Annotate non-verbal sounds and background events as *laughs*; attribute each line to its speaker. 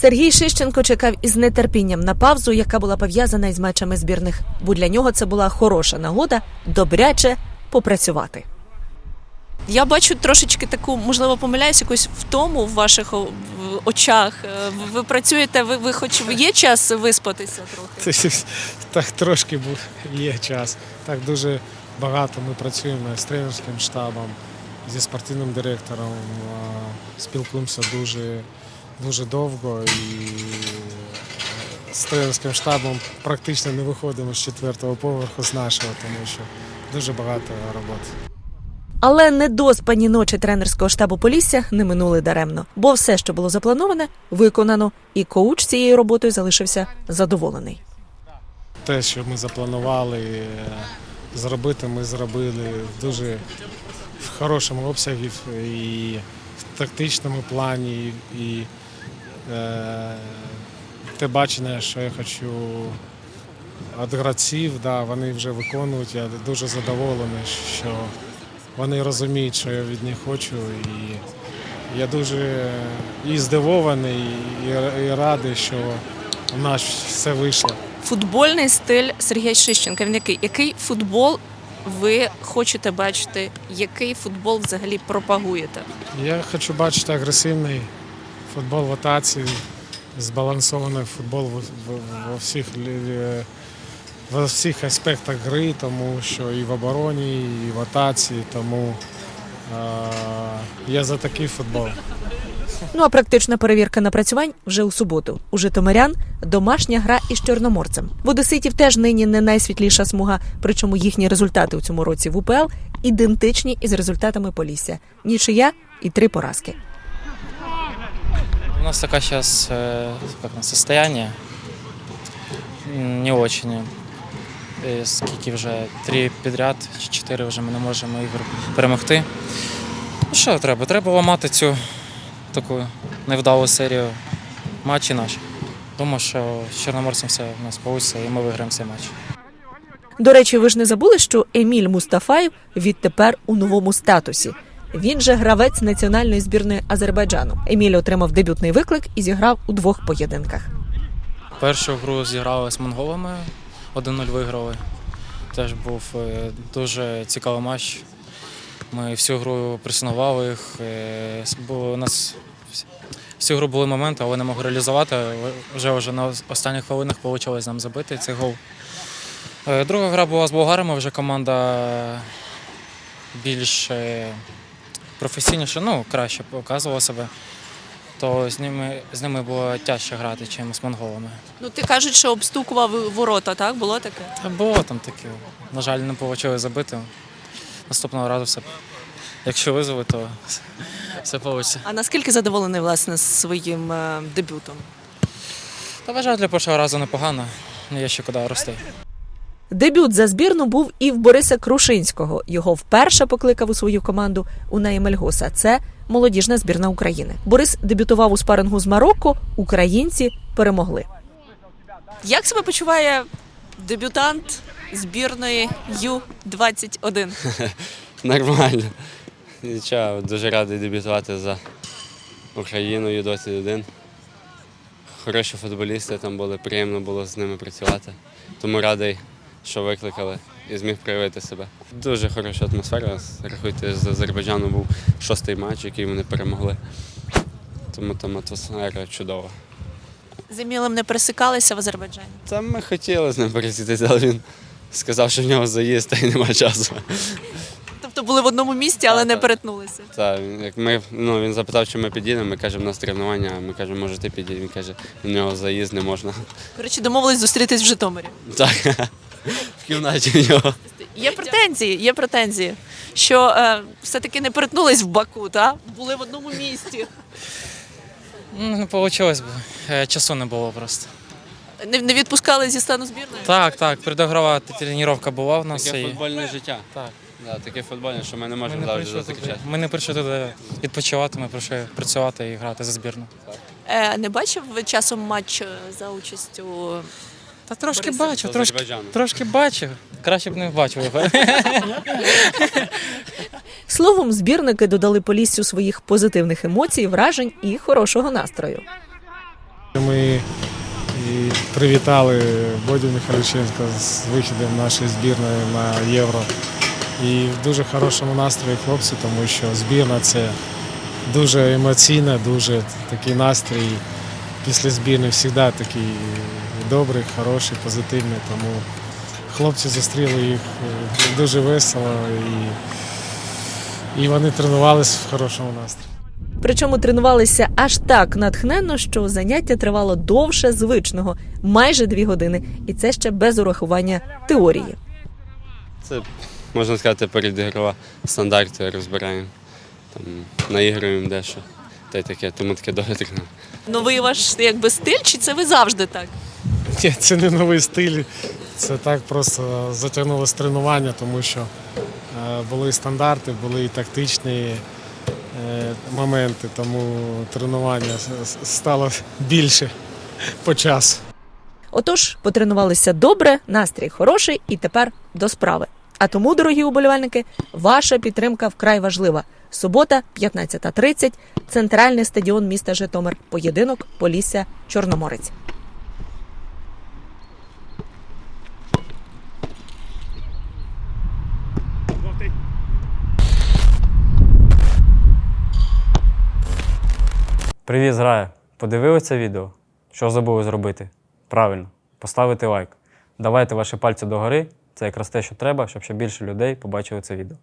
Speaker 1: Сергій Шищенко чекав із нетерпінням на павзу, яка була пов'язана із матчами збірних, бо для нього це була хороша нагода добряче попрацювати.
Speaker 2: Я бачу трошечки таку, можливо, помиляюсь, якусь втому в ваших очах. Е, Ви- Ви працюєте, ви, ви хоч є час виспатися трохи?
Speaker 3: Так трошки був, є час. Так дуже багато ми працюємо з тренерським штабом, зі спортивним директором, спілкуємося дуже, дуже довго і е, з тренерським штабом практично не виходимо з четвертого поверху з нашого, тому що дуже багато роботи.
Speaker 1: Але недоспані ночі тренерського штабу Полісся не минули даремно, бо все, що було заплановане, виконано, і коуч цією роботою залишився задоволений.
Speaker 3: Те, що ми запланували е, зробити, ми зробили в дуже в хорошому обсягі і в тактичному плані, і те бачення, що я хочу від гравців, да, вони вже виконують. Я дуже задоволений, що вони розуміють, що я від них хочу. І я дуже і здивований, і, і радий, що у нас все вийшло.
Speaker 2: Футбольний стиль Сергія Шищенка. Він який? Який футбол ви хочете бачити? Який футбол взагалі пропагуєте?
Speaker 3: Я хочу бачити агресивний футбол в атаці, збалансований футбол в, в, во всіх, лі- во всіх аспектах гри, тому що і в обороні, і в атаці, тому е, я за такий футбол.
Speaker 1: Ну а практична перевірка напрацювань вже у суботу. У Житомирян домашня гра із чорноморцем. В Одеситів теж нині не найсвітліша смуга, причому їхні результати у цьому році в УПЛ ідентичні із результатами Полісся. Нічия і три поразки.
Speaker 4: У нас такое сейчас как на состояние не очень. Е, Скільки вже три підряд, чотири вже ми не можемо ігор перемогти. Ну що треба? Треба ламати цю таку невдалу серію матчів наших. Думаю, що з Чорноморцем все у нас вийде і ми виграємо цей матч.
Speaker 1: До речі, ви ж не забули, що Еміль Мустафаєв відтепер у новому статусі. Він же гравець національної збірної Азербайджану. Еміль отримав дебютний виклик і зіграв у двох поєдинках.
Speaker 4: Першу гру зіграли з монголами, 1-0 виграли. Теж був е, дуже цікавий матч. Ми всю гру пресинували їх. е, Було у нас всю гру були моменти, але не могли реалізувати. Вже вже на останніх хвилинах вийшло нам забити цей гол. Е, Друга гра була з болгарами, вже команда більш професійніше, ну, краще показувала себе. То з ними, з ними було тяжче грати, ніж з монголами.
Speaker 2: Ну ти кажуть, що обстукував ворота, так? Було таке?
Speaker 4: Та було там таке. На жаль, не вийшло забити. Наступного разу все. Якщо визовуть, то все вийде.
Speaker 2: А наскільки задоволений власне своїм е, дебютом?
Speaker 4: Та вважаю, для першого разу непогано. Є ще куди рости.
Speaker 1: Дебют за збірну був і в Бориса Крушинського. Його вперше покликав у свою команду Унай Мельгоса. Це молодіжна збірна України. Борис дебютував у спарингу з Марокко. Українці перемогли.
Speaker 2: Як себе почуває дебютант збірної Ю-21? *laughs*
Speaker 5: Нормально. Нічого, дуже радий дебютувати за Україною 21. Хороші футболісти там були, приємно було з ними працювати. Тому радий, що викликали і зміг проявити себе. Дуже хороша атмосфера. Рахуйте, з Азербайджану був шостий матч, який вони перемогли. Тому там атмосфера чудова.
Speaker 2: З Емілем не пересикалися в Азербайджані?
Speaker 5: Там ми хотіли з ним пересітися, але він сказав, що в нього заїзд та й нема часу.
Speaker 2: Тобто були в одному місці, але
Speaker 5: Так,
Speaker 2: не
Speaker 5: так.
Speaker 2: перетнулися.
Speaker 5: Так, як ми, ну, він запитав, чи ми підійдемо, ми кажемо, у нас тренування, а ми кажемо, може ти підійдеш. Він каже, у нього заїзд не можна.
Speaker 2: Коротше, домовились зустрітись в Житомирі.
Speaker 5: Так, в кімнаті в нього.
Speaker 2: Є претензії, є претензії, що е, все-таки не перетнулись в Баку, та? були в одному місті.
Speaker 4: Ну, Не вийшло, бо е, часу не було просто.
Speaker 2: Не, не відпускали зі стану збірної?
Speaker 4: Так, так, предогрова тренування була в нас.
Speaker 5: Таке
Speaker 4: і...
Speaker 5: футбольне життя.
Speaker 4: Так.
Speaker 5: Да, таке футбольне, що ми не можемо завжди
Speaker 4: прийшли туди,
Speaker 5: закричати.
Speaker 4: ми не прийшли туди відпочивати, ми прийшли працювати і грати за збірну.
Speaker 2: Е, не бачив ви часом матч е, за участю?
Speaker 4: Та трошки бачу, трошки, трошки бачу. Краще б не бачив. *laughs*
Speaker 1: Словом, збірники додали Поліссю своїх позитивних емоцій, вражень і хорошого настрою.
Speaker 3: Ми і привітали Бодю Михайличенка з вихідом нашої збірної на євро. І в дуже хорошому настрої хлопці, тому що збірна це дуже емоційна, дуже такий настрій. Після збірної завжди такий добрий, хороший, позитивний. Тому хлопці зустріли їх е, дуже весело і, і вони тренувалися в хорошому настрої.
Speaker 1: Причому тренувалися аж так натхненно, що заняття тривало довше звичного майже дві години, і це ще без урахування теорії.
Speaker 5: Це, можна сказати, передігрова стандарти розбираємо. Там, наігруємо дещо. Та й таке, тому таке довго тренування.
Speaker 2: Новий ваш якби стиль, чи це ви завжди так?
Speaker 3: Ні, це не новий стиль. Це так просто затягнулося тренування, тому що е, були і стандарти, були і тактичні е, моменти, тому тренування стало більше по часу.
Speaker 1: Отож, потренувалися добре, настрій хороший, і тепер до справи. А тому, дорогі уболівальники, ваша підтримка вкрай важлива. Субота, 15.30, центральний стадіон міста Житомир. Поєдинок Полісся Чорноморець.
Speaker 6: Привіт, грає! Подивилися відео? Що забули зробити? Правильно, поставити лайк. Давайте ваші пальці догори. Це якраз те, що треба, щоб ще більше людей побачили це відео.